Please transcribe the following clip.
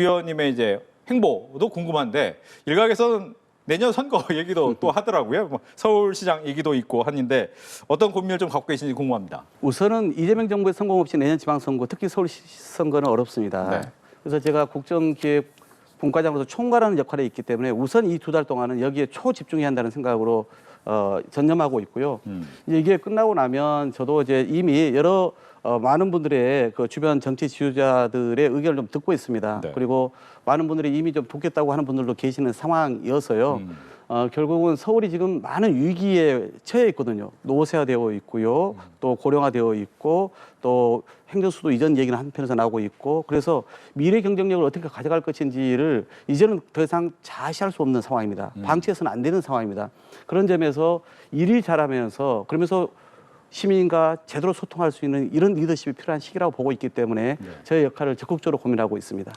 의원님의 이제 행보도 궁금한데 일각에서는 내년 선거 얘기도 또 하더라고요. 뭐 서울시장 얘기도 있고 하는데 어떤 고민을 좀 갖고 계신지 궁금합니다. 우선은 이재명 정부의 성공 없이 내년 지방선거, 특히 서울시 선거는 어렵습니다. 네. 그래서 제가 국정기획 본과장으로서 총괄하는 역할이 있기 때문에 우선 이 두 달 동안은 여기에 초집중해야 한다는 생각으로 어, 전념하고 있고요. 음. 이제 이게 끝나고 나면 저도 이제 이미 여러 어, 많은 분들의 그 주변 정치 지도자들의 의견을 좀 듣고 있습니다. 네. 그리고 많은 분들이 이미 좀 돕겠다고 하는 분들도 계시는 상황이어서요. 음. 어, 결국은 서울이 지금 많은 위기에 처해 있거든요. 노쇠화되어 있고요. 또 고령화되어 있고 또 행정수도 이전 얘기는 한편에서 나오고 있고 그래서 미래 경쟁력을 어떻게 가져갈 것인지를 이제는 더 이상 자시할 수 없는 상황입니다. 방치해서는 안 되는 상황입니다. 그런 점에서 일을 잘하면서 그러면서 시민과 제대로 소통할 수 있는 이런 리더십이 필요한 시기라고 보고 있기 때문에 저의 역할을 적극적으로 고민하고 있습니다.